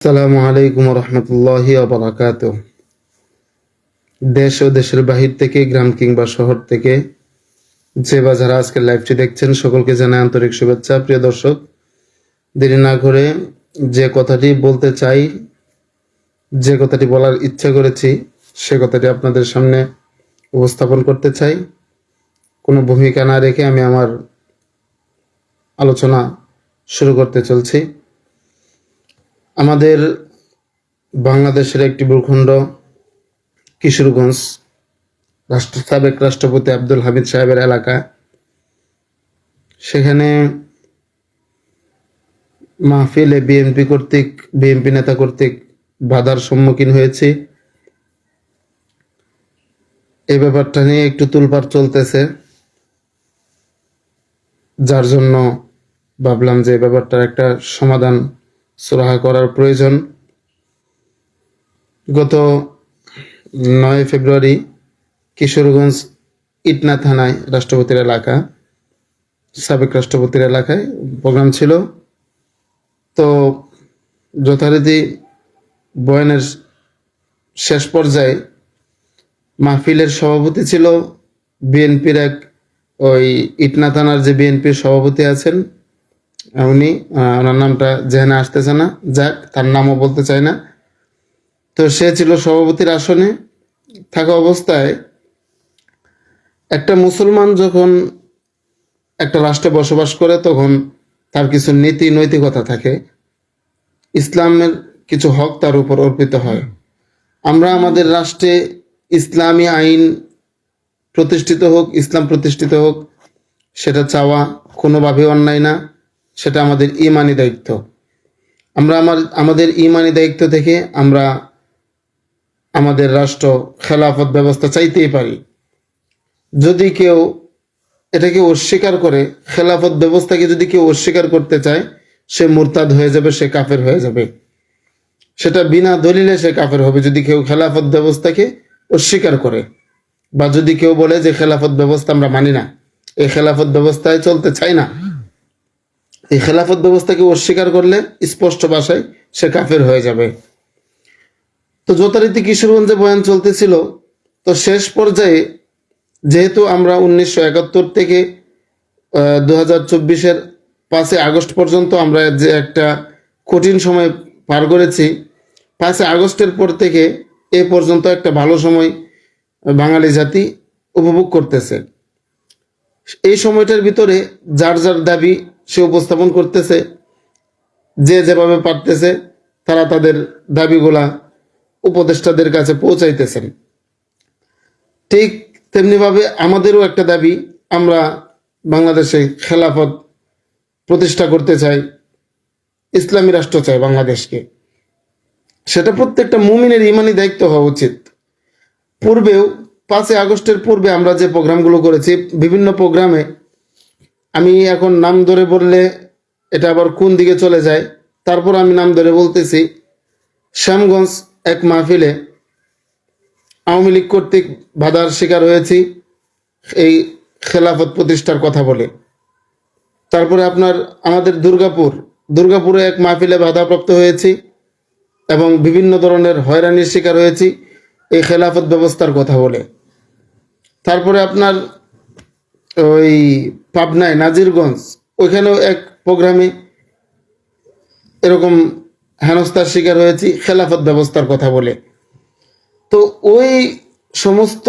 আসসালামু আলাইকুম রহমতুল্লাহ বারাকাত দেশ ও দেশের বাহির থেকে, গ্রাম কিংবা শহর থেকে যে বা যারা আজকের লাইভটি দেখছেন, সকলকে জানাই আন্তরিক শুভেচ্ছা। প্রিয় দর্শক, দেরি না করে যে কথাটি বলতে চাই, যে কথাটি বলার ইচ্ছা করেছি, সে কথাটি আপনাদের সামনে উপস্থাপন করতে চাই। কোনো ভূমিকা না রেখে আমি আমার আলোচনা শুরু করতে চলছি। আমাদের বাংলাদেশের একটি ভূখণ্ড, কিশোরগঞ্জ, রাষ্ট্র, সাবেক রাষ্ট্রপতি আব্দুল হামিদ সাহেবের এলাকা। সেখানে মাহফিলে বিএনপি কর্তৃক, বিএনপি নেতা কর্তৃক বাধার সম্মুখীন হয়েছি। এই ব্যাপারটা নিয়ে একটু তুলপার চলতেছে। যার জন্য ভাবলাম যে ব্যাপারটার একটা সমাধান সুরাহা করার প্রয়োজন। গত নয় ফেব্রুয়ারি কিশোরগঞ্জ ইটনা থানায় রাষ্ট্রপতির এলাকা, সাবেক রাষ্ট্রপতির এলাকায় প্রোগ্রাম ছিল। তো যথারীতি বয়ানের শেষ পর্যায়ে মাহফিলের সভাপতি ছিল বিএনপির এক ওই ইটনা থানার যে বিএনপির সভাপতি আছেন উনি ওনার নামটা জেহেনে আসতেছে না। যাক, তার নামও বলতে চাই না। তো সে ছিল সভাপতির আসনে। থাকা অবস্থায় একটা মুসলমান যখন একটা রাষ্ট্রে বসবাস করে, তখন তার কিছু নীতি, নৈতিকতা থাকে। ইসলামের কিছু হক তার উপর অর্পিত হয়। আমরা আমাদের রাষ্ট্রে ইসলামী আইন প্রতিষ্ঠিত হোক, ইসলাম প্রতিষ্ঠিত হোক, সেটা চাওয়া কোনোভাবে অন্যায় না। সেটা আমাদের ইমানি দায়িত্ব। আমরা আমার, আমাদের ইমানি দায়িত্ব থেকে আমরা আমাদের রাষ্ট্র খেলাফত ব্যবস্থা চাইতেই পারি। যদি কেউ এটাকে অস্বীকার করে, খেলাফত ব্যবস্থাকে যদি কেউ অস্বীকার করতে চায়, সে মুরতাদ হয়ে যাবে, সে কাফের হয়ে যাবে। সেটা বিনা দলিলে সে কাফের হবে, যদি কেউ খেলাফত ব্যবস্থাকে অস্বীকার করে। বা যদি কেউ বলে যে খেলাফত ব্যবস্থা আমরা মানি না এই খেলাফত ব্যবস্থায় চলতে চাই না এই খেলাফত ব্যবস্থাকে অস্বীকার করলে স্পষ্ট ভাষায় সে কাফের হয়ে যাবে। তো যথারীতি কিশোরগঞ্জে বয়ান চলতেছিল। তো শেষ পর্যায়ে যেহেতু আমরা উনিশশো একাত্তর থেকে দু হাজার চব্বিশের পাঁচই আগস্ট পর্যন্ত আমরা যে একটা কঠিন সময় পার করেছি, পাঁচই আগস্টের পর থেকে এ পর্যন্ত একটা ভালো সময় বাঙালি জাতি উপভোগ করতেছে। এই সময়টার ভিতরে যার যার দাবি সে উপস্থাপন করতেছে, যে যেভাবে পারতেছে তারা তাদের দাবিগুলা উপদেষ্টাদের কাছে পৌঁছাইতেছেন। ঠিক তেমনিভাবে আমাদেরও একটা দাবি, আমরা বাংলাদেশে খেলাফত প্রতিষ্ঠা করতে চাই, ইসলামী রাষ্ট্র চাই বাংলাদেশকে। সেটা প্রত্যেকটা মুমিনের ইমানি দায়িত্ব হওয়া উচিত। পূর্বেও পাঁচই আগস্টের পূর্বে আমরা যে প্রোগ্রামগুলো করেছি, বিভিন্ন প্রোগ্রামে আমি এখন নাম ধরে বললে এটা আবার কোন দিকে চলে যায়? তারপর আমি নাম ধরে বলতেছি, শ্যামগঞ্জ এক মাহফিলে আওয়ামী লীগ কর্তৃক বাধার শিকার হয়েছি, এই খেলাফত প্রতিষ্ঠার কথা বলে। তারপরে আপনার আমাদের দুর্গাপুর, দুর্গাপুরে এক মাহফিলে বাধাপ্রাপ্ত হয়েছি এবং বিভিন্ন ধরনের হয়রানির শিকার হয়েছি, এই খেলাফত ব্যবস্থার কথা বলে। তারপরে আপনার ওই পাবনায় নাজিরগঞ্জ, ওইখানেও এক প্রোগ্রামে এরকম হেনস্থার শিকার হয়েছি, খেলাফত ব্যবস্থার কথা বলে। তো ওই সমস্ত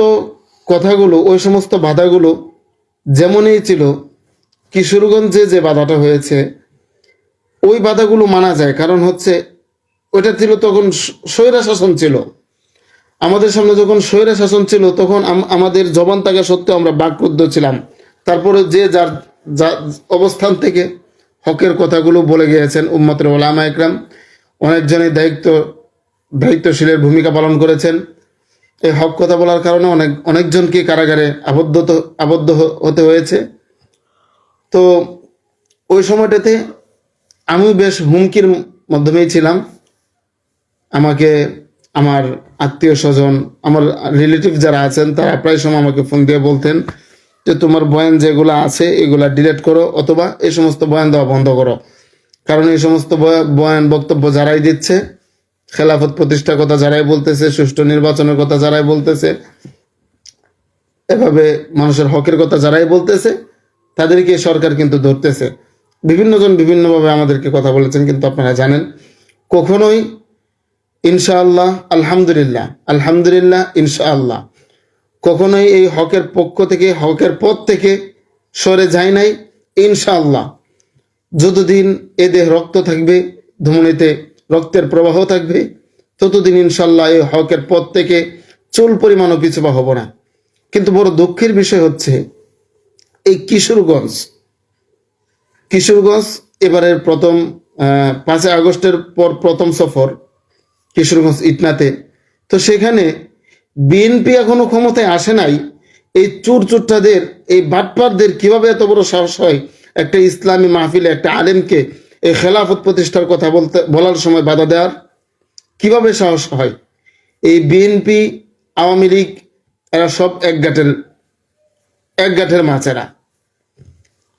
কথাগুলো, ওই সমস্ত বাধাগুলো যেমনই ছিল, কিশোরগঞ্জে যে বাধাটা হয়েছে, ওই বাধাগুলো মানা যায়। কারণ হচ্ছে, ওইটা ছিল তখন স্বৈরা শাসন ছিল। আমাদের সামনে যখন স্বৈরা শাসন ছিল, তখন আমাদের জবান থাকা সত্ত্বেও আমরা বাকরুদ্ধ ছিলাম। তারপরে যে যার অবস্থান থেকে হকের কথাগুলো বলে গিয়েছেন উম্মতের ওলামা একরাম, অনেকজনই দায়িত্ব, দায়িত্বশীলের ভূমিকা পালন করেছেন। এই হক কথা বলার কারণে অনেক, অনেকজনকে কারাগারে আবদ্ধ আবদ্ধ হতে হয়েছে। তো ওই সময়টাতে আমিও বেশ হুমকির মাধ্যমেই ছিলাম। আমাকে, আমার আত্মীয় স্বজন, আমার রিলেটিভ যারা আছেন, তারা প্রায় সময় আমাকে ফোন দিয়ে বলতেন যে তোমার বয়ান যেগুলো আছে, এগুলা ডিলেট করো অথবা এই সমস্ত বয়ান দেওয়া বন্ধ করো। কারণ এই সমস্ত বয়া- বয়ান বক্তব্য যারাই দিচ্ছে, খেলাফত প্রতিষ্ঠার কথা যারাই বলতেছে, সুষ্ঠু নির্বাচনের কথা যারাই বলতেছে, এভাবে মানুষের হকের কথা যারাই বলতেছে, তাদেরকে সরকার কিন্তু ধরতেছে। বিভিন্ন জন বিভিন্নভাবে আমাদেরকে কথা বলেছেন, কিন্তু আপনারা জানেন, কখনোই ইনশাআল্লাহ, আলহামদুলিল্লাহ আলহামদুলিল্লাহ, ইনশাআল্লাহ কখনোই এই হকের পক্ষ থেকে, হকের পথ থেকে সরে যায় নাই, ইনশাআল্লাহ। যতদিন এ দেহ রক্ত থাকবে, ধমনীতে রক্তের প্রবাহ থাকবে, ততদিন ইনশাল্লাহ এই হকের পথ থেকে চুল পরিমাণও পিছুপা হব না। কিন্তু বড় দুঃখের বিষয় হচ্ছে, এই কিশোরগঞ্জ কিশোরগঞ্জ এবারের প্রথম পাঁচই আগস্টের পর প্রথম সফর কিশোরগঞ্জ ইটনাতে। তো সেখানে বিএনপি এখনও ক্ষমতায় আসে নাই। এই চুর চুরটাদের এই বাটপারদের কীভাবে এত বড় সাহস হয়? একটা ইসলামী মাহফিলে একটা আলেমকে এই খেলাফত প্রতিষ্ঠার কথা বলতে, বলার সময় বাধা দেওয়ার কীভাবে সাহস হয়? এই বিএনপি, আওয়ামী লীগ, এরা সব এক গাঁটের এক গাঁটের মাছেরা।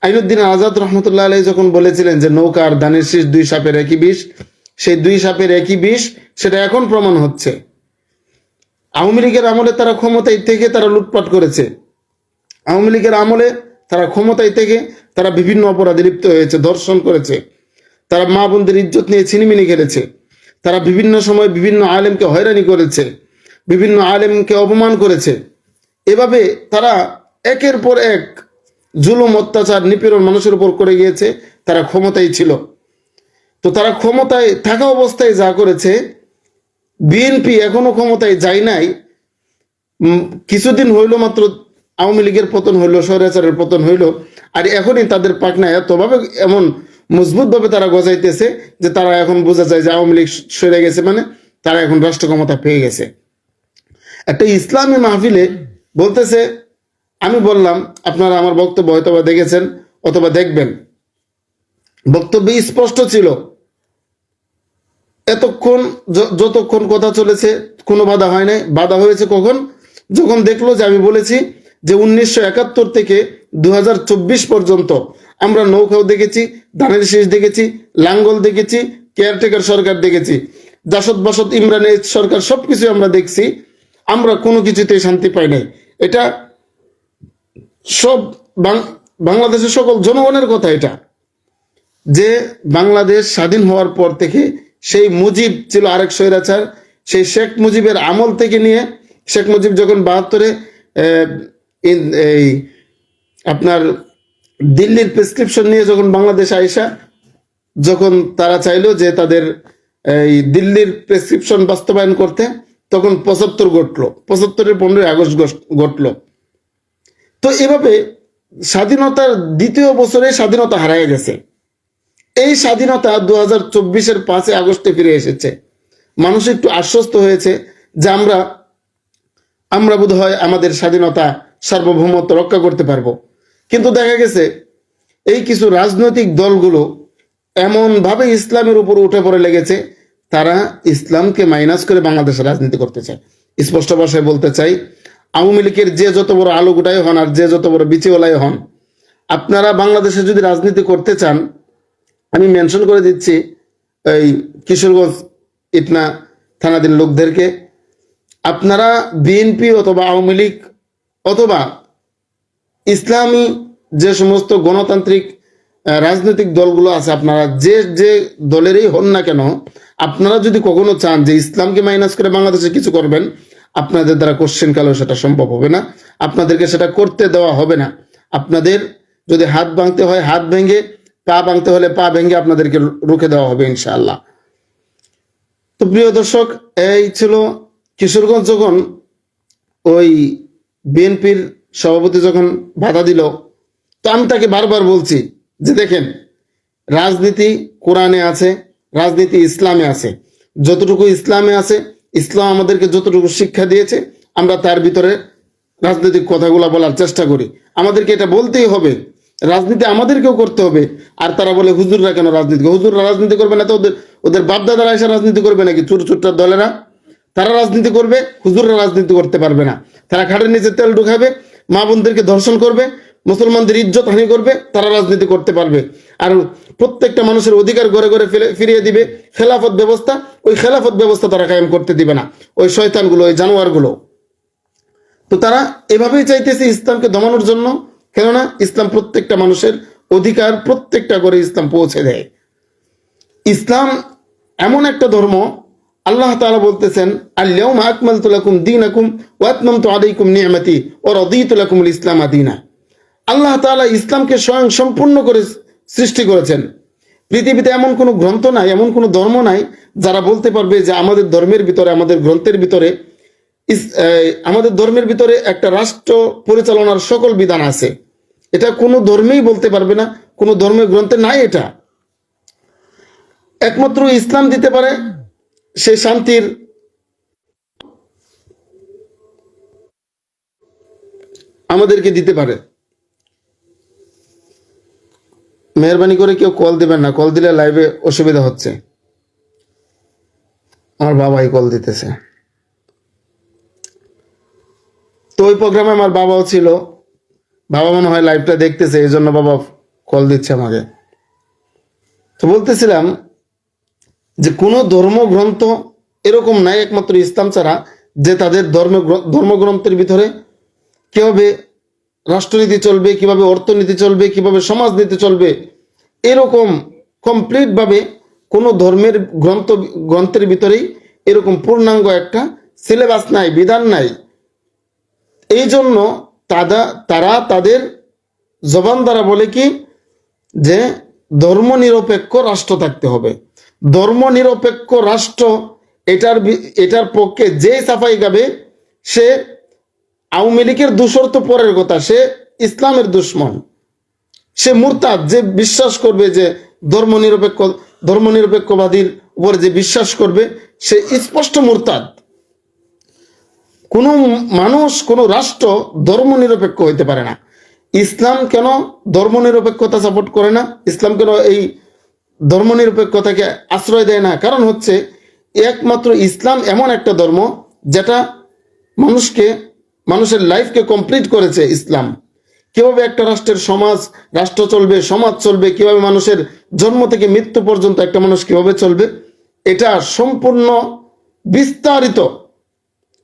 আইনুদ্দিন আজাদ রহমতুল্লাহ আলাই যখন বলেছিলেন যে নৌকা আর দানের শীষ দুই সাপের একই বিষ, সেই দুই সাপের একই বিষ, সেটা এখন প্রমাণ হচ্ছে। আওয়ামী লীগের আমলে তারা ক্ষমতায় থেকে তারা লুটপাট করেছে। আওয়ামী লীগের আমলে তারা ক্ষমতায় থেকে তারা বিভিন্ন অপরাধে লিপ্ত হয়েছে, ধর্ষণ করেছে। তারা মা বোনদের ইজ্জত নিয়ে ছিনিমিনি খেলেছে। তারা বিভিন্ন সময় বিভিন্ন আলেমকে হয়রানি করেছে, বিভিন্ন আলেমকে অপমান করেছে। এভাবে তারা একের পর এক জুলুম, অত্যাচার, নিপীড়ন মানুষের উপর করে গিয়েছে, তারা ক্ষমতায় ছিল। তো তারা ক্ষমতায় থাকা অবস্থায় যা করেছে বিএনপি এখনও ক্ষমতায় যায় নাই। কিছুদিন হইল মাত্র আওয়ামী লীগের পতন হইল, স্বৈরাচারের পতন হইল, আর এখনই তাদের পাকনা এতভাবে এমন মজবুত ভাবে তারা গজাইতেছে যে তারা এখন বোঝা যায় যে আওয়ামী লীগ সরে গেছে মানে তারা এখন রাষ্ট্র ক্ষমতা পেয়ে গেছে। একটা ইসলামী মাহফিলে বলতেছে, আমি বললাম, আপনারা আমার বক্তব্য হয়তো দেখেছেন অথবা দেখবেন। বক্তব্য স্পষ্ট ছিল। এতক্ষণ যতক্ষণ কথা চলেছে, কোনো বাধা হয় নাই। বাধা হয়েছে কখন? যখন দেখল যে আমি বলেছি যে উনিশশো একাত্তর থেকে দু হাজার চব্বিশ পর্যন্ত আমরা নৌকাও দেখেছি, ধানের শীষ দেখেছি, লাঙ্গল দেখেছি কেয়ারটেকার সরকার দেখেছি, জাসদ বাসদ, ইমরান সরকার সব সবকিছু আমরা দেখছি, আমরা কোনো কিছুতেই শান্তি পাই নাই। এটা সব বাংলাদেশের সকল জনগণের কথা এটা, যে বাংলাদেশ স্বাধীন হওয়ার পর থেকে সেই মুজিব ছিল আরেক স্বৈরাচার। সেই শেখ মুজিবের আমল থেকে নিয়ে শেখ মুজিব যখন বাহাত্তরে এই, আপনার দিল্লির প্রেসক্রিপশন নিয়ে যখন বাংলাদেশ আইসা, যখন তারা চাইলো যে তাদের, এই, দিল্লির প্রেসক্রিপশন বাস্তবায়ন করতে, তখন পঁচাত্তর ঘটলো। পঁচাত্তরের পনেরোই আগস্ট ঘটলো। তো এভাবে স্বাধীনতার দ্বিতীয় বছরে স্বাধীনতা হারায় গেছে। এই স্বাধীনতা দু হাজার চব্বিশের পাঁচই আগস্টে ফিরে এসেছে। মানুষ একটু আশ্বস্ত হয়েছে যে আমরা আমরা বোধ হয় আমাদের স্বাধীনতা সার্বভৌমত্ব রক্ষা করতে পারব। কিন্তু দেখা গেছে, এই কিছু রাজনৈতিক দলগুলো এমনভাবে ইসলামের উপর উঠে পড়ে লেগেছে, তারা ইসলামকে মাইনাস করে বাংলাদেশে রাজনীতি করতে চায় স্পষ্ট ভাষায় বলতে চাই, আওয়ামী লীগের যে যত বড় আলোগুটাই হন আর যে যত বড় বিচিওয়ালাই হন, আপনারা বাংলাদেশে যদি রাজনীতি করতে চান আমি মেনশন করে দিচ্ছি এই কিশোরগঞ্জ ইটনা থানাধীন লোকদেরকে। আপনারা বিএনপি অথবা আওয়ামী লীগ অথবা ইসলামী যে সমস্ত গণতান্ত্রিক রাজনৈতিক দলগুলো আছে, আপনারা যে যে দলেরই হন না কেন, আপনারা যদি কখনো চান যে ইসলামকে মাইনাস করে বাংলাদেশে কিছু করবেন, আপনাদের দ্বারা কোশ্চেন কালেও সেটা সম্ভব হবে না। আপনাদেরকে সেটা করতে দেওয়া হবে না। আপনাদের যদি হাত ভাঙতে হয়, হাত ভেঙে পা ভাঙতে হলে পা ভেঙে আপনাদেরকে রুখে দেওয়া হবে, ইনশাআল্লাহ। তো প্রিয় দর্শক, এই ছিল কিশোরগঞ্জ যখন ওই বিএনপির সভাপতি যখন বাধা দিল, তো আমি তাকে বারবার বলছি যে দেখেন, রাজনীতি কোরআনে আছে, রাজনীতি ইসলামে আছে। যতটুকু ইসলামে আছে, ইসলাম আমাদেরকে যতটুকু শিক্ষা দিয়েছে, আমরা তার ভিতরে রাজনৈতিক কথাগুলো বলার চেষ্টা করি। আমাদেরকে এটা বলতেই হবে। রাজনীতি আমাদেরকেও করতে হবে। আর তারা বলে, হুজুররা কেন রাজনীতি হুজুররা রাজনীতি করবে না তো ওদের ওদের বাপদাদারা এসে রাজনীতি করবে নাকি? চুর চুরটার দলেরা? তারা রাজনীতি করবে, হুজুররা রাজনীতি করতে পারবে না। তারা খাটের নিচে তেল ঢুকাবে, মা বোনদেরকে ধর্ষণ করবে, মুসলমানদের ইজ্জত হানি করবে, তারা রাজনীতি করতে পারবে। আর প্রত্যেকটা মানুষের অধিকার ঘরে ঘরে ফিরিয়ে দিবে। খেলাফত ব্যবস্থা, ওই খেলাফত ব্যবস্থা তারা কায়েম করতে দিবে না। ওই শয়তানগুলো, ওই জানোয়ারগুলো। তো তারা এভাবেই চাইতেছে ইসলামকে দমানোর জন্য। কেননা ইসলাম প্রত্যেকটা মানুষের অধিকার প্রত্যেকটা করে ইসলাম পৌঁছে দেয়। ইসলাম এমন একটা ধর্ম, আল্লাহ তাআলা বলতেছেন আল্লাহুম আকমালতু লাকুম দীনাকুম ওয়া আতমামতু আলাইকুম নি'মাতি ওয়া রাদিতু লাকুমুল ইসলাম আদিনা। আল্লাহ তাআলা ইসলামকে স্বয়ং সম্পূর্ণ করে সৃষ্টি করেছেন। পৃথিবীতে এমন কোনো গ্রন্থ নাই, এমন কোনো ধর্ম নাই যারা বলতে পারবে যে আমাদের ধর্মের ভিতরে, আমাদের গ্রন্থের ভিতরে আমাদের ধর্মের ভিতরে একটা রাষ্ট্র পরিচালনার সকল বিধান আছে। এটা কোনো ধর্মেই বলতে পারবে না, কোনো ধর্মের গ্রন্থে নাই এটা। একমাত্র ইসলাম দিতে পারে সে শান্তির। আমাদেরকে দিতে পারে। মেহরবানি করে কেউ কল দিবেন না, কল দিলে লাইভে অসুবিধা হচ্ছে। আমার বাবাই কল দিতেছে। তো ওই প্রোগ্রামে আমার বাবাও ছিল। বাবা মনে হয় লাইভটা দেখতেছে, এই জন্য বাবা কল দিচ্ছে আমাকে। তো বলতেছিলাম যে কোনো ধর্মগ্রন্থ এরকম নাই, একমাত্র ইসলাম ছাড়া, যে তাদের ধর্ম ধর্মগ্রন্থের ভিতরে কীভাবে রাষ্ট্রনীতি চলবে, কীভাবে অর্থনীতি চলবে, কীভাবে সমাজনীতি চলবে, এরকম কমপ্লিট ভাবে কোনো ধর্মের গ্রন্থ, গ্রন্থের ভিতরেই এরকম পূর্ণাঙ্গ একটা সিলেবাস নাই, বিধান নাই। এই জন্য তারা তারা তাদের জবান দ্বারা বলে কি? যে ধর্মনিরপেক্ষ রাষ্ট্র থাকতে হবে। ধর্মনিরপেক্ষ রাষ্ট্র এটার এটার পক্ষে যে সাফাই গাবে সে আওয়ামী লীগের দূষর তো পরের কথা, সে ইসলামের দুশ্মন। সে মুরতাদ, যে বিশ্বাস করবে যে ধর্মনিরপেক্ষ, ধর্মনিরপেক্ষবাদীর উপরে যে বিশ্বাস করবে, সে স্পষ্ট মুরতাদ। কোনো মানুষ, কোনো রাষ্ট্র ধর্মনিরপেক্ষ হইতে পারে না। ইসলাম কেন ধর্মনিরপেক্ষতা সাপোর্ট করে না? ইসলাম কেন এই ধর্মনিরপেক্ষতাকে আশ্রয় দেয় না? কারণ হচ্ছে, একমাত্র ইসলাম এমন একটা ধর্ম যেটা মানুষকে, মানুষের লাইফকে কমপ্লিট করেছে ইসলাম। কীভাবে একটা রাষ্ট্রের সমাজ, রাষ্ট্র চলবে, সমাজ চলবে, কীভাবে মানুষের জন্ম থেকে মৃত্যু পর্যন্ত একটা মানুষ কীভাবে চলবে, এটা সম্পূর্ণ বিস্তারিত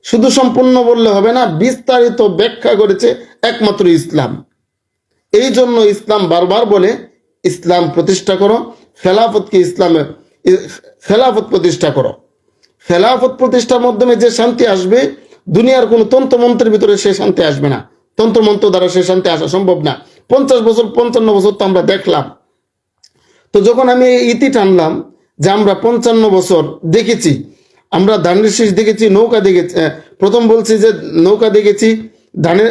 শুধু সম্পূর্ণ বললে হবে না, বিস্তারিত ব্যাখ্যা করেছে একমাত্র ইসলাম। এই জন্য ইসলাম বারবার বলে, ইসলাম প্রতিষ্ঠা করো, খেলাফতকে ইসলামের, খেলাফত প্রতিষ্ঠা করো। খেলাফত প্রতিষ্ঠার মাধ্যমে যে শান্তি আসবে, দুনিয়ার কোনো তন্ত্রমন্ত্রের ভিতরে সে শান্তি আসবে না। তন্ত্রমন্ত্র দ্বারা সে শান্তি আসা সম্ভব না। পঞ্চাশ বছর, পঞ্চান্ন বছর তো আমরা দেখলাম। তো যখন আমি ইতি টানলাম যে আমরা পঞ্চান্ন বছর দেখেছি আমরা ধানের শীষ দেখেছি, নৌকা দেখেছি প্রথম বলছি যে নৌকা দেখেছি, ধানের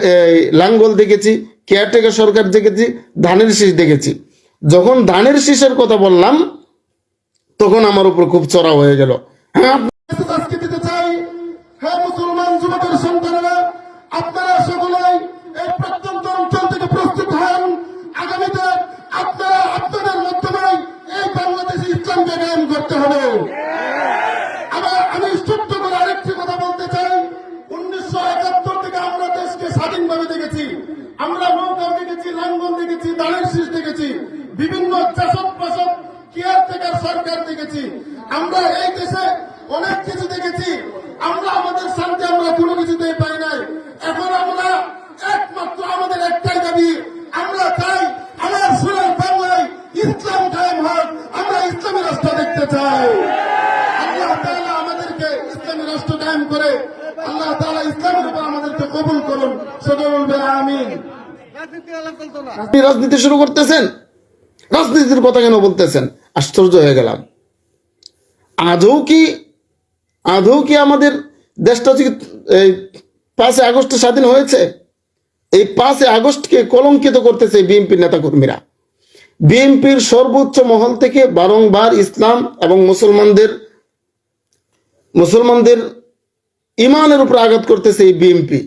লাঙ্গল দেখেছি কেয়ারটেকার সরকার দেখেছি, ধানের শীষ দেখেছি। যখন ধানের শীষের কথা বললাম, তখন আমার উপর খুব চড়া হয়ে গেল। হ্যাঁ দিতে চাই হ্যাঁ মুসলমান যুবকের আপনারা আপনাদের মাধ্যমে এই বাংলাদেশে ইসলামকে কায়েম করতে হবে। স্বাধীনভাবে দেখেছি। আমরা নৌকা দেখেছি লাঙ্গল দেখেছি দাঁড়ের শীষ দেখেছি, বিভিন্ন চাষক পাশক কেয়ারটেকার সরকার দেখেছি। আমরা এই দেশে অনেক কিছু দেখেছি আমরা আমাদের শান্তি আমরা কোনো কিছুতেই পাই নাই এখন আমরা একমাত্র আমাদের একটাই দাবি আমরা চাই আমার সোনার বাংলায় ইসলাম কায়েম হোক আমরা ইসলামী রাষ্ট্র দেখতে চাই আল্লাহ তাআলা আমাদেরকে ইসলামী রাষ্ট্র কায়েম করে আল্লাহ তাআলা ইসলামের উপর আমাদেরকে কবুল করুন সকল বলবে আমিন আপনি রাজনীতি শুরু করতেছেন? রাজনীতির কথা কেন বলতেছেন? আশ্চর্য হয়ে গেলাম। আদৌ কি আদৌ কি আমাদের দেশটা কি, এই পাঁচে আগস্টে স্বাধীন হয়েছে? এই পাঁচে আগস্টকে কলঙ্কিত করতেছে বিএনপির নেতাকর্মীরা। বিএনপির সর্বোচ্চ মহল থেকে বারংবার ইসলাম এবং মুসলমানদের মুসলমানদের ইমানের উপর আঘাত করতেছে এই বিএনপি।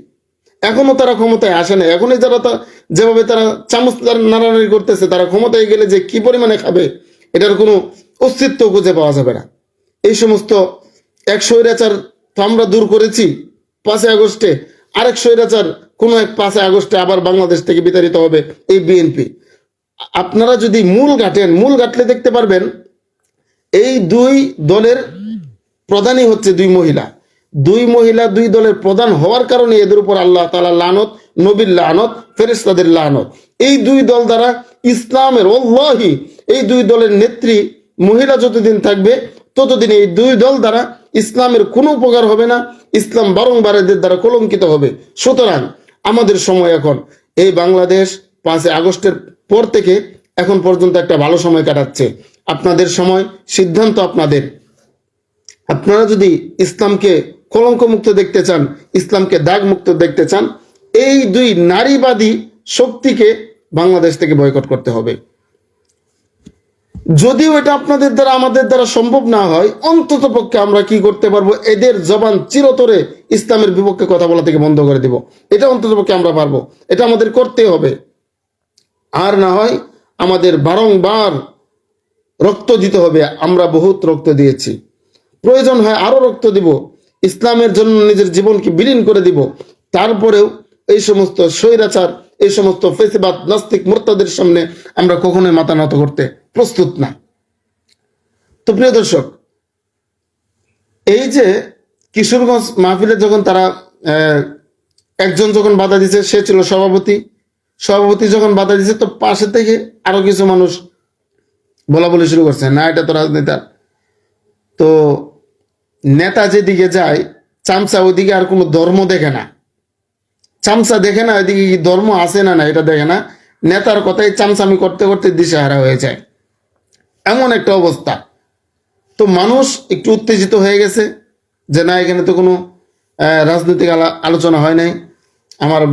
এখনও তারা ক্ষমতায় আসে না এখনই যারা তা যেভাবে তারা চামচ নাড়ানাড়ি করতেছে, তারা ক্ষমতায় গেলে যে কি পরিমাণে খাবে, এটার কোনো অস্তিত্ব খুঁজে পাওয়া যাবে না। এই সমস্ত এক স্বৈরাচার তো আমরা দূর করেছি পাঁচই আগস্টে। আরেক স্বৈরাচার কোনো এক পাঁচে আগস্টে আবার বাংলাদেশ থেকে বিতাড়িত হবে এই বিএনপি। আপনারা যদি মূল ঘাটেন, মূল ঘাটলে দেখতে পারবেন, এই দুই দলের প্রধানই হচ্ছে দুই মহিলা। দুই মহিলা দুই দলের প্রধান হওয়ার কারণে এদের উপর আল্লাহ তালা লানত, নবীর লানত ফেরিস্তাদের লানত। এই দুই দল দ্বারা ইসলামের ওল্লাহি এই দুই দলের নেত্রী মহিলা যতদিন থাকবে, ততদিন এই দুই দল দ্বারা ইসলামের কোনো উপকার হবে না, ইসলাম বারংবার এদের দ্বারা কলঙ্কিত হবে। সুতরাং আমাদের সময় এখন, এই বাংলাদেশ পাঁচই আগস্টের পর থেকে এখন পর্যন্ত একটা ভালো সময় কাটাচ্ছে। আপনাদের সময়, সিদ্ধান্ত আপনাদের। আপনারা যদি ইসলামকে কলঙ্ক মুক্ত দেখতে চান, ইসলামকে দাগ মুক্ত দেখতে চান, এই দুই নারীবাদী শক্তিকে বাংলাদেশ থেকে বয়কট করতে হবে। যদিও এটা আপনাদের দ্বারা, আমাদের দ্বারা সম্ভব না হয়, অন্তত পক্ষে আমরা কি করতে পারব, এদের জবান চিরতরে ইসলামের বিপক্ষে কথা বলা থেকে বন্ধ করে দিব। এটা অন্তত পক্ষে আমরা পারব, এটা আমাদের করতে হবে। আর না হয় আমাদের বারংবার রক্ত দিতে হবে, আমরা বহুত রক্ত দিয়েছি। প্রয়োজন হয় আরও রক্ত দিব ইসলামের জন্য নিজের জীবনকে বিলীন করে দিব। তারপরেও এই সমস্ত স্বৈরাচার, এই সমস্ত ফেসিবাদ, নাস্তিক মোর্তাদের সামনে আমরা কখনোই মাথা নত করতে প্রস্তুত না। তো প্রিয় দর্শক, এই যে কিশোরগঞ্জ মাহফিলে যখন তারা একজন যখন বাধা দিছে, সে ছিল সভাপতি। সভাপতি যখন বাধা দিছে, তো পাশে থেকে আরও কিছু মানুষ বলা বলি শুরু করছে, না, এটা তো রাজনেতার তো নেতা যেদিকে যায়, চামচা ওইদিকে আর কোনো ধর্ম দেখে না। চামচা দেখে না ওইদিকে কি ধর্ম আছে না না, এটা দেখে না। নেতার কথাই চামচামি করতে করতে দিশেহারা হয়ে যায়। এমন একটা অবস্থা। তো মানুষ একটু উত্তেজিত হয়ে গেছে যে না, এখানে তো কোনো রাজনৈতিক আলা- আলোচনা হয় নাই। আমার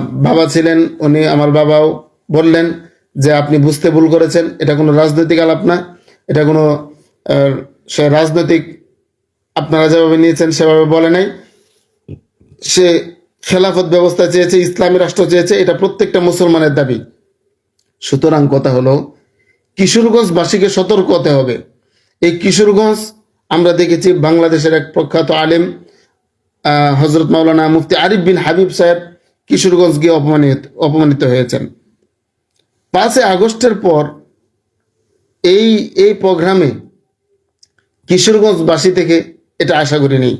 বাবা ছিলেন, উনি আমার বাবাও বললেন যে আপনি বুঝতে ভুল করেছেন, এটা কোনো রাজনৈতিক আলাপ না, এটা কোনো রাজনৈতিক আপনারা যেভাবে নিয়েছেন সেভাবে বলে নাই। সে খেলাফত ব্যবস্থা চেয়েছে, ইসলামী রাষ্ট্র চেয়েছে, এটা প্রত্যেকটা মুসলমানের দাবি। সুতরাং কথা হলো, কিশোরগঞ্জবাসীকে সতর্ক হতে হবে। এই কিশোরগঞ্জ, আমরা দেখেছি বাংলাদেশের এক প্রখ্যাত আলেম হজরত মাওলানা মুফতি আরিফ বিন হাবিব সাহেব কিশোরগঞ্জ গিয়ে অপমানিত অপমানিত হয়েছেন। পাঁচই আগস্টের পর এই এই প্রোগ্রামে কিশোরগঞ্জবাসী থেকে এটা আশা করি নেই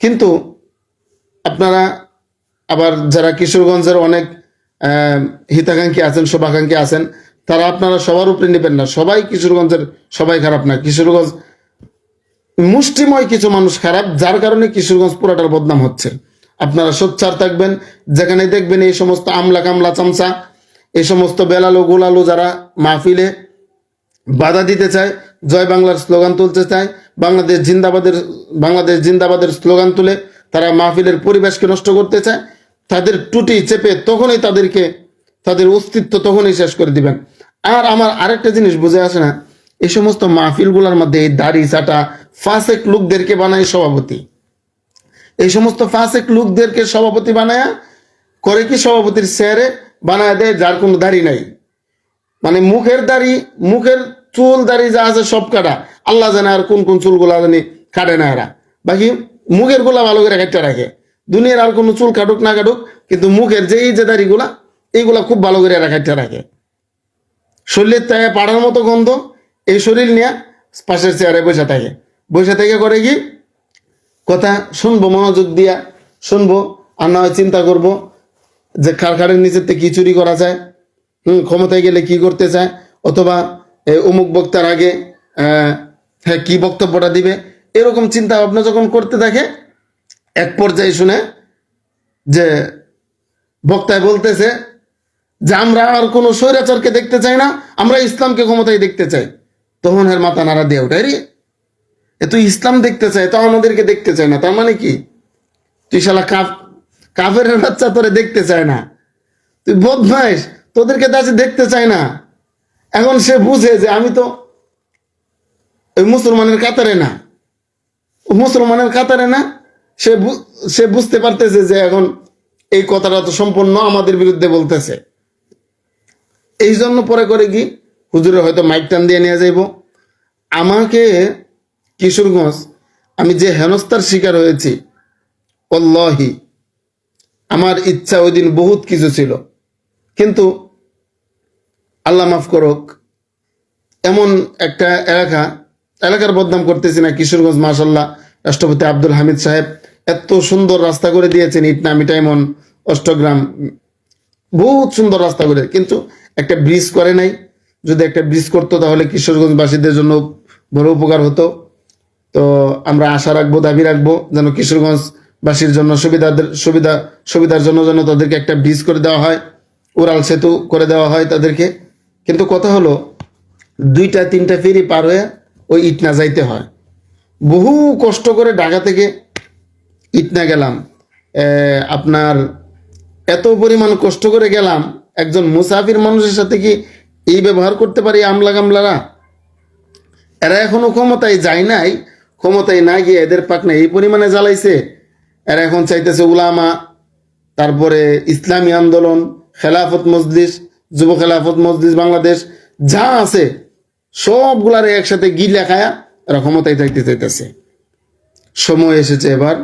কিন্তু আপনারা আবার যারা কিশোরগঞ্জের অনেক হিতাকাঙ্ক্ষী আছেন, শোভাকাঙ্ক্ষী আছেন, তারা আপনারা সবার উপরে নেবেন না। সবাই কিশোরগঞ্জের সবাই খারাপ না। কিশোরগঞ্জ মুষ্টিময় কিছু মানুষ খারাপ, যার কারণে কিশোরগঞ্জ পুরাটার বদনাম হচ্ছে। আপনারা সোচ্চার থাকবেন যেখানে দেখবেন এই সমস্ত আমলা কামলা চামচা, এই সমস্ত বেলালো গোলালো যারা মাহফিলে বাধা দিতে চায়, জয় বাংলার স্লোগান তুলতে চায়, বাংলাদেশ জিন্দাবাদের বাংলাদেশ জিন্দাবাদের স্লোগান তুলে তারা মাহফিলের পরিবেশকে নষ্ট করতে চায়, তাদের টুটি চেপে তখনই তাদেরকে, তাদের অস্তিত্ব তখনই শেষ করে দিবেন। আর আমার আরেকটা জিনিস বুঝে আসে না, এই সমস্ত মাহফিলগুলোর মধ্যে এই দাড়ি চাটা ফাসেক লোকদেরকে বানায় সভাপতি। এই সমস্ত ফাসেক লোকদেরকে সভাপতি বানায়, করে কি সভাপতির চেয়ারে বানায় দেয় যার কোনো দাড়ি নাই? মানে মুখের দাড়ি, মুখের চুল, দাড়ি যা আছে সব কাটা। আল্লাহ জানে আর কোন কোন চুলগুলা জানি কাটে না এরা। বাকি মুখেরগুলা ভালো করে কাটতে রাখে। দুনিয়ার আর কোনো চুল কাটুক না কাটুক, কিন্তু মুখের যে এই যে দাড়িগুলা, এইগুলা খুব ভালো করে এরা রাখে। শরীরের তাই পাড়ার মতো গন্ধ, এই শরীর নিয়ে পাশের চেয়ারে বসে থাকে। বসে থেকে করে কি? কথা শুনব, মনোযোগ দিয়া শুনব, আর না হয় চিন্তা করব যে কারখানের নিচের থেকে কি চুরি করা যায়। হুম, ক্ষমতায় গেলে কি করতে চায়? অথবা অমুক বক্তার আগে হ্যাঁ কি বক্তব্যটা দিবে? এরকম চিন্তা ভাবনা যখন করতে থাকে, এক পর্যায়ে শুনে যে, বক্তায় বলতেছে যে, আমরা আর কোনো স্বৈরাচারকে দেখতে চাই না, আমরা ইসলামকে ক্ষমতায় দেখতে চাই। তখন এর মাথা নাড়া দিয়ে ওঠাই রে এ তুই ইসলাম দেখতে চাই তো আমাদেরকে দেখতে চায় না, তার মানে কি? তুই শালা কাফ, কাফের বাচ্চা তোরে দেখতে চায় না। তুই বদমাইশ তোদেরকে দাসে দেখতে চায় না। এখন সে বুঝে যে আমি তো ওই মুসলমানের কাতারে না। মুসলমানের কাতারে না, সে সে বুঝতে পারতেছে যে এখন এই কথাটা তো সম্পূর্ণ আমাদের বিরুদ্ধে বলতেছে। এই জন্য পরে করে কি হুজুরে হয়তো মাইক টান দিয়ে নিয়ে যাইব। আমাকে কিশোরগঞ্জ, আমি যে হেনস্থার শিকার হয়েছি অল্লাহি আমার ইচ্ছা ওই দিন বহুত কিছু ছিল। কিন্তু আল্লাহ মাফ করুক, এমন একটা এলাকা, এলাকার বদনাম করতেছি না কিশোরগঞ্জ মাসাল্লাহ রাষ্ট্রপতি আব্দুল হামিদ সাহেব এত সুন্দর রাস্তা করে দিয়েছেন ইটনা মিটাইমন অষ্টগ্রাম, বহুত সুন্দর রাস্তা করে, কিন্তু একটা ব্রিজ করে নাই। যদি একটা ব্রিজ করতো তাহলে কিশোরগঞ্জবাসীদের জন্য বড় উপকার হতো। তো আমরা আশা রাখব, দাবি রাখব যেন কিশোরগঞ্জবাসীর জন্য সুবিধাদের, সুবিধা, সুবিধার জন্য যেন তাদেরকে একটা ব্রিজ করে দেওয়া হয়, উড়াল সেতু করে দেওয়া হয় তাদেরকে। কিন্তু কথা হলো, দুইটা, তিনটা ফেরি পার হয়ে ওই ইটনা যাইতে হয়। বহু কষ্ট করে ঢাকা থেকে ইটনা গেলাম। আপনার এত পরিমাণ কষ্ট করে গেলাম, একজন মুসাফির মানুষের সাথে কি এই ব্যবহার করতে পারি আমলা গামলারা? এরা এখনও ক্ষমতায় যায় নাই, ক্ষমতায় না গিয়ে এদের পাকনা এই পরিমাণে জ্বালাইছে। এরা এখন চাইতেছে উলামা, তারপরে ইসলামী আন্দোলন, খেলাফত মজলিস যুব খেলাফত মজলিস বাংলাদেশ, যা আছে সবগুলারে একসাথে গি খায়া এরা ক্ষমতায় থাকতে চাইতেছে। সময় এসেছে এবার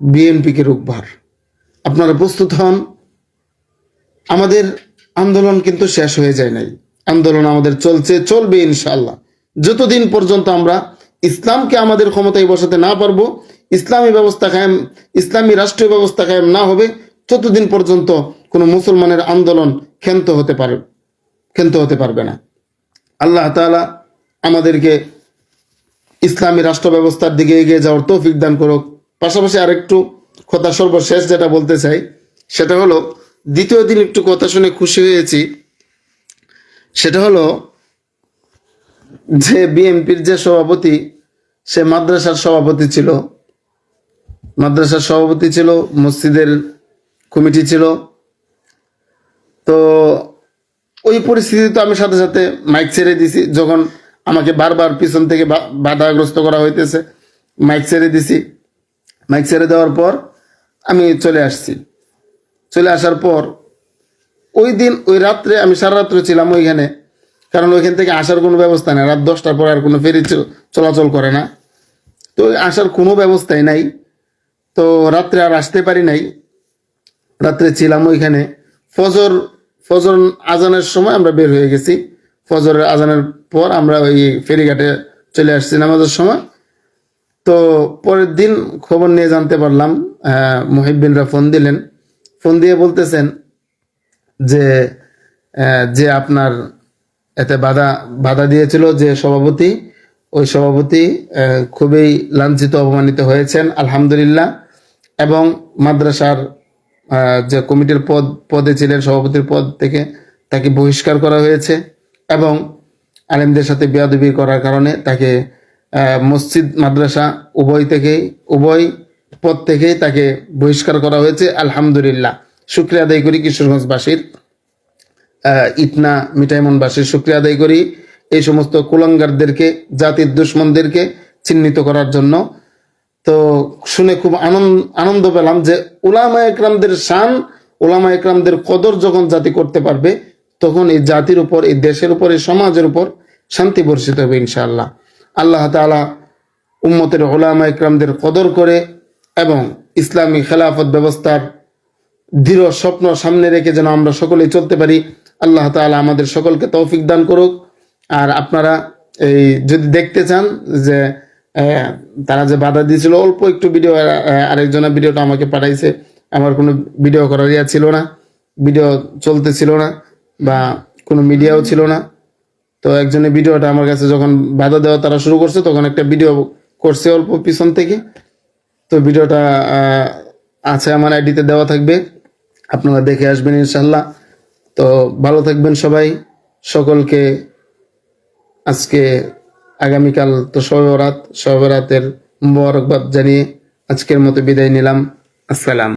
বিএনপিকে রুখবার আপনারা প্রস্তুত হন। আমাদের আন্দোলন কিন্তু শেষ হয়ে যায় নাই। আন্দোলন আমাদের চলছে, চলবে ইনশাল্লাহ যতদিন পর্যন্ত আমরা ইসলামকে আমাদের ক্ষমতায় বসাতে না পারব, ইসলামী ব্যবস্থা কায়েম, ইসলামী রাষ্ট্রীয় ব্যবস্থা কায়েম না হবে, ততদিন পর্যন্ত কোনো মুসলমানের আন্দোলন ক্ষান্ত হতে পারে, ক্ষান্ত হতে পারবে না। আল্লাহ তাআলা আমাদেরকে ইসলামী রাষ্ট্র ব্যবস্থার দিকে এগিয়ে যাওয়ার তৌফিক দান করুক। পাশাপাশি আরেকটু কথা সর্বশেষ যেটা বলতে চাই, সেটা হলো, দ্বিতীয় দিন একটু কথা শুনে খুশি হয়েছি। সেটা হলো, যে বিএনপির যে সভাপতি, সে মাদ্রাসার সভাপতি ছিল। মাদ্রাসার সভাপতি ছিল, মসজিদের কমিটি ছিল। তো ওই পরিস্থিতি তো আমি সাথে সাথে মাইক ছেড়ে দিছি, যখন আমাকে বারবার পিছন থেকে বাধাগ্রস্ত করা হইতেছে মাইক ছেড়ে দিছি। মাইক ছেড়ে দেওয়ার পর আমি চলে আসছি। চলে আসার পর ওই দিন, ওই রাত্রে আমি সারা রাত্রে ছিলাম ওইখানে, কারণ ওইখান থেকে আসার কোনো ব্যবস্থা নেই। রাত দশটার পর আর কোনো ফেরি চলাচল করে না। তো আসার কোনো ব্যবস্থাই নাই। তো রাত্রে আর আসতে পারি নাই। রাত্রে ছিলাম ওইখানে। ফজর ফজর আজানের সময় আমরা বের হয়ে গেছি। ফজরের আজানের পর আমরা ওই ফেরিঘাটে চলে আসছি নামাজের সময়। তো পরের দিন খবর নিয়ে জানতে পারলাম আহ, মুহিব্বিনরা ফোন দিলেন। ফোন দিয়ে বলতেছেন যে যে আপনার এতে বাধা বাধা দিয়েছিল যে সভাপতি ওই সভাপতি খুবই লাঞ্ছিত অপমানিত হয়েছেন আলহামদুলিল্লাহ। এবং মাদ্রাসার যে কমিটির পদ, পদে ছিলেন সভাপতির পদ থেকে তাকে বহিষ্কার করা হয়েছে এবং আলেমদের সাথে বেয়াদবি করার কারণে তাকে মসজিদ, মাদ্রাসা উভয় থেকেই, উভয় পদ থেকেই তাকে বহিষ্কার করা হয়েছে। আলহামদুলিল্লাহ। শুক্রিয়া আদায় করি কিশোরগঞ্জবাসীর ইটনা মিঠাইমনবাসীর শুক্রিয়া আদায় করি। এই সমস্ত কুলাঙ্গারদেরকে, জাতির দুশ্মনদেরকে চিহ্নিত করার জন্য তো শুনে খুব আনন্দ আনন্দ পেলাম যে উলামা একরামদের শান, উলামা একরামদের কদর যখন জাতি করতে পারবে, তখন এই জাতির উপর, এই দেশের উপর, এই সমাজের উপর শান্তি বর্ষিত হবে ইনশাআল্লাহ। আল্লাহ তাআলা উম্মতের ওলামা একরামদের কদর করে এবং ইসলামী খেলাফত ব্যবস্থার দৃঢ় স্বপ্ন সামনে রেখে যেন আমরা সকলেই চলতে পারি, আল্লাহ তাআলা আমাদের সকলকে তৌফিক দান করুক। আর আপনারা এই যদি দেখতে চান যে তারা যে বাধা দিয়েছিল, অল্প একটু ভিডিও আরেকজনের ভিডিওটা আমাকে পাঠাইছে। আমার কোনো ভিডিও করার ইয়া ছিল না ভিডিও চলতেছিল না বা কোনো মিডিয়াও ছিল না। তো একজনের ভিডিওটা আমার কাছে যখন বাধা দেওয়া তারা শুরু করছে, তখন একটা ভিডিও করছে অল্প পিছন থেকে। তো ভিডিওটা আছে আমার আইডিতে দেওয়া থাকবে, আপনারা দেখে আসবেন ইনশাল্লাহ তো ভালো থাকবেন সবাই, সকলকে আজকে আগামীকাল তো সবে রাত সবে রাতের মোবারকবাদ জানিয়ে আজকের মতো বিদায় নিলাম। আসসালাম।